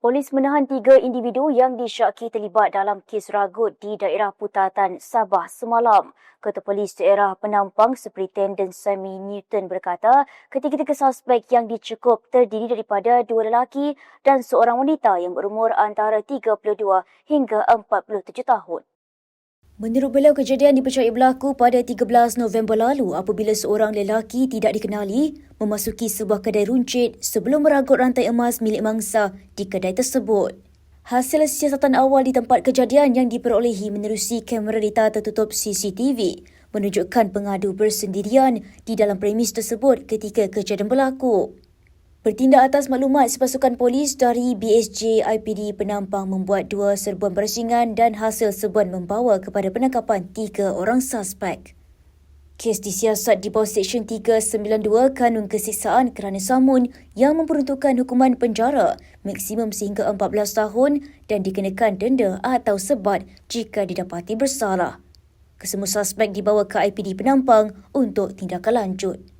Polis menahan tiga individu yang disyaki terlibat dalam kes ragut di daerah Putatan, Sabah semalam. Ketua Polis daerah penampang Superintendent Sammy Newton berkata ketiga-tiga suspek yang dicukup terdiri daripada dua lelaki dan seorang wanita yang berumur antara 32 hingga 47 tahun. Menurut beliau, kejadian dipercayai berlaku pada 13 November lalu apabila seorang lelaki tidak dikenali memasuki sebuah kedai runcit sebelum meragut rantai emas milik mangsa di kedai tersebut. Hasil siasatan awal di tempat kejadian yang diperolehi menerusi kamera data tertutup CCTV menunjukkan pengadu bersendirian di dalam premis tersebut ketika kejadian berlaku. Bertindak atas maklumat sepasukan polis dari BSJ IPD Penampang membuat dua serbuan berasingan dan hasil serbuan membawa kepada penangkapan tiga orang suspek. Kes disiasat di bawah Seksyen 392 Kanun Kesiksaan kerana samun yang memperuntukkan hukuman penjara maksimum sehingga 14 tahun dan dikenakan denda atau sebat jika didapati bersalah. Kesemua suspek dibawa ke IPD Penampang untuk tindakan lanjut.